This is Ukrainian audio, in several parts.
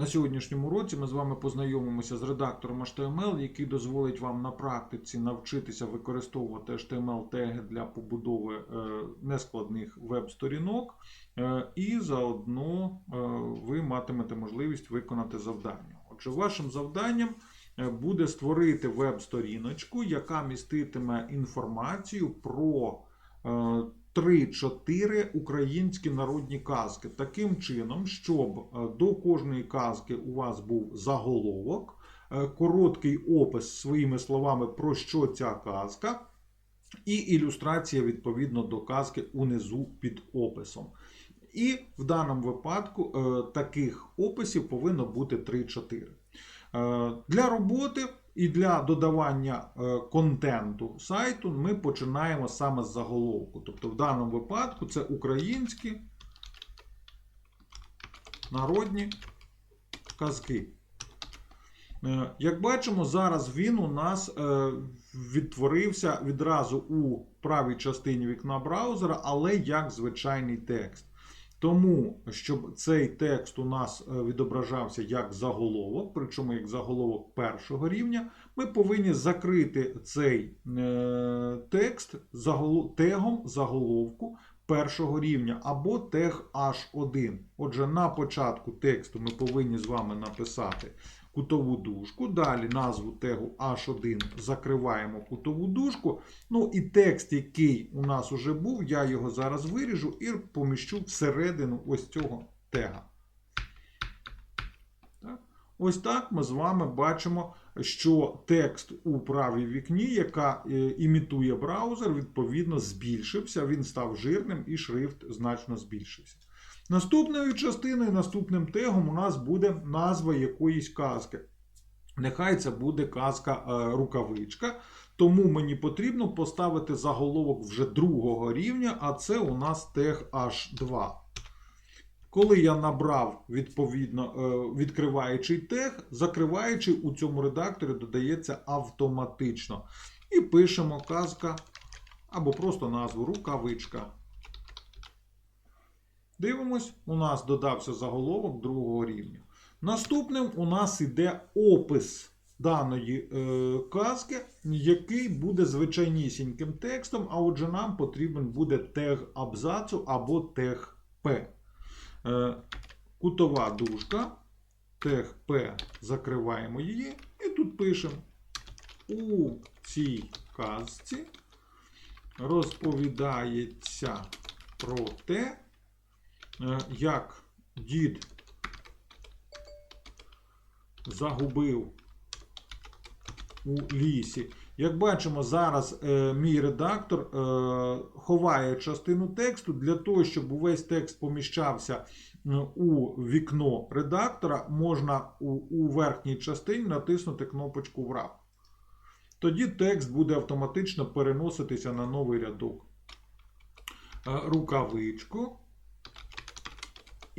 На сьогоднішньому році ми з вами познайомимося з редактором HTML, який дозволить вам на практиці навчитися використовувати HTML-теги для побудови е, нескладних веб-сторінок, е, і заодно е, ви матимете можливість виконати завдання. Отже, вашим завданням буде створити веб-сторіночку, яка міститиме інформацію про 3-4 українські народні казки. Таким чином, щоб е, до кожної казки у вас був заголовок, е, короткий опис своїми словами, про що ця казка, і ілюстрація відповідно до казки унизу під описом. І в даному випадку е, таких описів повинно бути 3-4. Е, Для роботи і для додавання е, контенту сайту ми починаємо саме з заголовку. Тобто, в даному випадку це українські народні казки. Е, Як бачимо, зараз він у нас е, відтворився відразу у правій частині вікна браузера, але як звичайний текст. Тому, щоб цей текст у нас е, відображався як заголовок, причому як заголовок першого рівня, ми повинні закрити цей е, текст тегом заголовку першого рівня або тег H1. Отже, на початку тексту ми повинні з вами написати кутову дужку. Далі назву тегу H1 закриваємо кутову дужку. Ну і текст, який у нас уже був, я його зараз виріжу і поміщу всередину ось цього тега. Так. Ось так ми з вами бачимо, що текст у правій вікні, яка е, імітує браузер, відповідно збільшився, він став жирним і шрифт значно збільшився. Наступною частиною, наступним тегом у нас буде назва якоїсь казки. Нехай це буде казка е, рукавичка, тому мені потрібно поставити заголовок вже другого рівня, а це у нас тег H2. Коли я набрав відповідно е, відкриваючий тег, закриваючий у цьому редакторі додається автоматично. І пишемо казка або просто назву рукавичка. Дивимось, у нас додався заголовок другого рівня. Наступним у нас іде опис даної е, казки, який буде звичайнісіньким текстом, а отже, нам потрібен буде тег абзацу або тег П. Е, кутова дужка, тег П, закриваємо її, і тут пишемо. У цій казці розповідається про те, як дід загубив у лісі. Як бачимо, зараз е, мій редактор е, ховає частину тексту для того, щоб увесь текст поміщався е, у вікно редактора, можна у, у верхній частині натиснути кнопочку Wrap. Тоді текст буде автоматично переноситися на новий рядок. Е, рукавичку.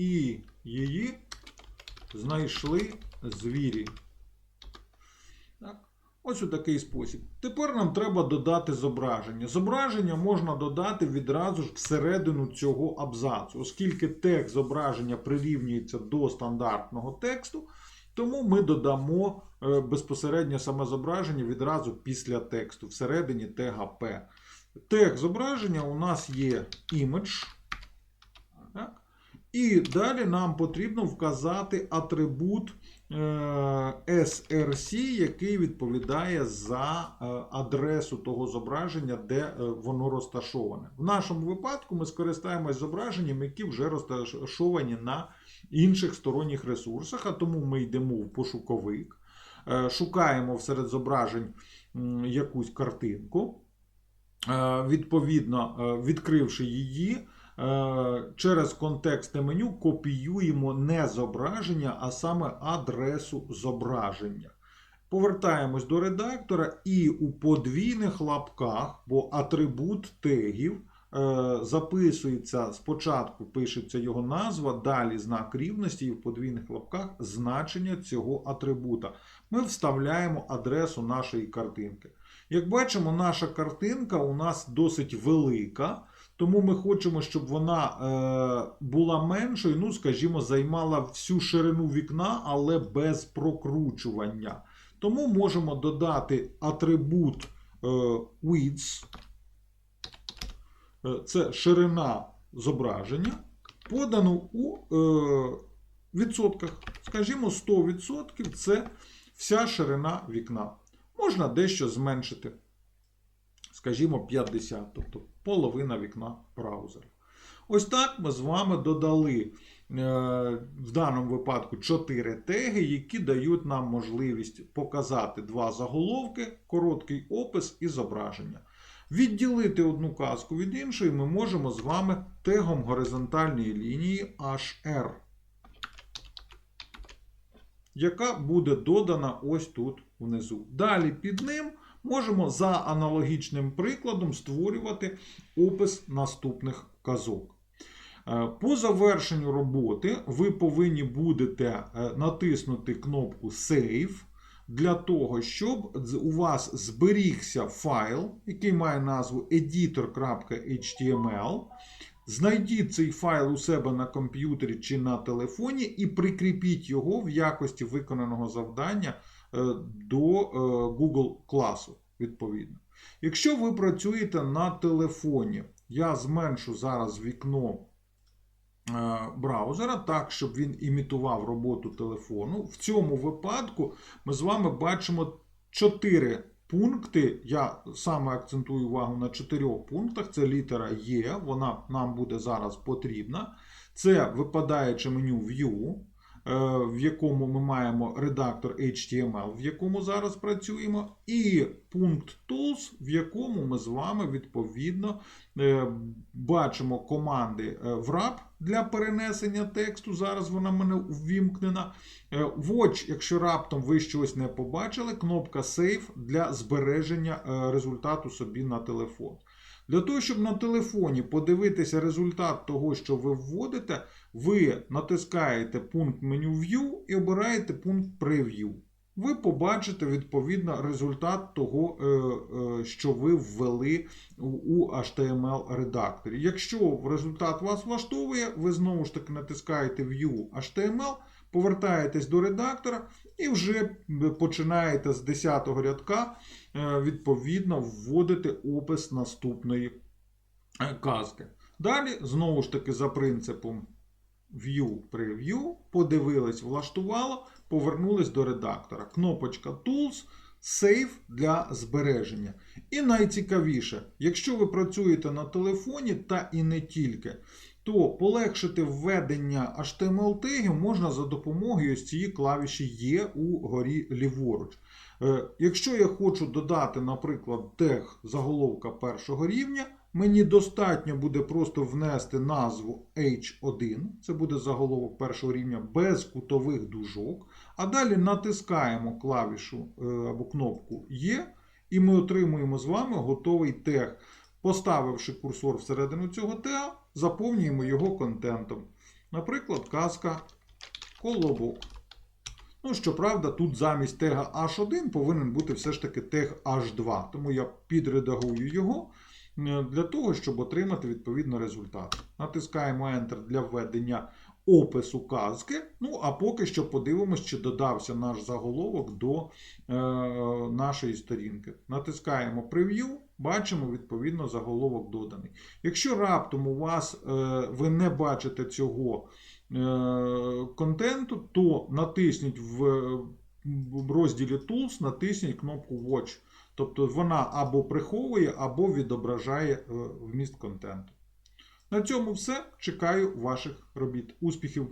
І її знайшли звірі. Так. Ось у такий спосіб. Тепер нам треба додати зображення. Зображення можна додати відразу ж всередину цього абзацу, оскільки текст зображення прирівнюється до стандартного тексту, тому ми додамо е, безпосередньо саме зображення відразу після тексту, всередині тега P. Тег зображення у нас є image. І далі нам потрібно вказати атрибут е, SRC, який відповідає за е, адресу того зображення, де е, воно розташоване. В нашому випадку ми скористаємось зображенням, які вже розташовані на інших сторонніх ресурсах, а тому ми йдемо в пошуковик, шукаємо серед зображень якусь картинку. Відповідно, відкривши її, через контекстне меню копіюємо не зображення, а саме адресу зображення. Повертаємось до редактора і у подвійних лапках, бо атрибут тегів е, записується спочатку, пишеться його назва, далі знак рівності, і в подвійних лапках значення цього атрибута. Ми вставляємо адресу нашої картинки. Як бачимо, наша картинка у нас досить велика, тому ми хочемо, щоб вона е, була меншою, ну, скажімо, займала всю ширину вікна, але без прокручування. Тому можемо додати атрибут е, width, Е, це ширина зображення, подану у відсотках. Скажімо, 100% це вся ширина вікна. Можна дещо зменшити. Скажімо, 50, тобто половина вікна браузера. Ось так ми з вами додали е, в даному випадку 4 теги, які дають нам можливість показати два заголовки, короткий опис і зображення. Відділити одну казку від іншої ми можемо з вами тегом горизонтальної лінії HR, яка буде додана ось тут внизу. Далі під ним можемо за аналогічним прикладом створювати опис наступних казок. Е, По завершенню роботи ви повинні будете е, натиснути кнопку Save для того, щоб у вас зберігся файл, який має назву editor.html. Знайдіть цей файл у себе на комп'ютері чи на телефоні і прикріпіть його в якості виконаного завдання до е, Google класу, відповідно. Якщо ви працюєте на телефоні, я зменшу зараз вікно е, браузера так, щоб він імітував роботу телефону. В цьому випадку ми з вами бачимо 4 пункти. Я саме акцентую увагу на 4 пунктах. Це літера Є, вона нам буде зараз потрібна. Це випадаюче меню View, е, в якому ми маємо редактор HTML, в якому зараз працюємо, і пункт Tools, в якому ми з вами відповідно е, бачимо команди е, wrap для перенесення тексту. Зараз вона в мене ввімкнена. Е, Watch, якщо раптом ви щось не побачили, кнопка Save для збереження е, результату собі на телефон. Для того, щоб на телефоні подивитися результат того, що ви вводите, ви натискаєте пункт меню View і обираєте пункт Preview. Ви побачите відповідно результат того, е, е, що ви ввели у- HTML-редакторі. Якщо результат вас влаштовує, ви знову ж таки натискаєте View HTML, повертаєтесь до редактора і вже починаєте з 10-го рядка е, відповідно вводити опис наступної е, казки. Далі, знову ж таки, за принципом View Preview, подивились, влаштувало, повернулись до редактора. Кнопочка Tools, Save для збереження. І найцікавіше, якщо ви працюєте на телефоні та і не тільки, то полегшити введення HTML-тегів можна за допомогою ось цієї клавіші Є у горі ліворуч. Е, Якщо я хочу додати, наприклад, тег заголовка першого рівня, мені достатньо буде просто внести назву H1, це буде заголовок першого рівня без кутових дужок. А далі натискаємо клавішу е, або кнопку Є, і ми отримуємо з вами готовий тег. Поставивши курсор всередину цього тега, заповнюємо його контентом. Наприклад, казка Колобок. Ну, щоправда, тут замість тега H1 повинен бути все ж таки тег H2. Тому я підредагую його для того, щоб отримати відповідно результат. Натискаємо Enter для введення опису казки. Ну, а поки що подивимось, чи додався наш заголовок до е, нашої сторінки. Натискаємо Preview, бачимо, відповідно, заголовок доданий. Якщо раптом у вас е, ви не бачите цього е, контенту, то натисніть в розділі Tools, натисніть кнопку Watch. Тобто вона або приховує, або відображає е, вміст контенту. На цьому все. Чекаю ваших робіт. Успіхів!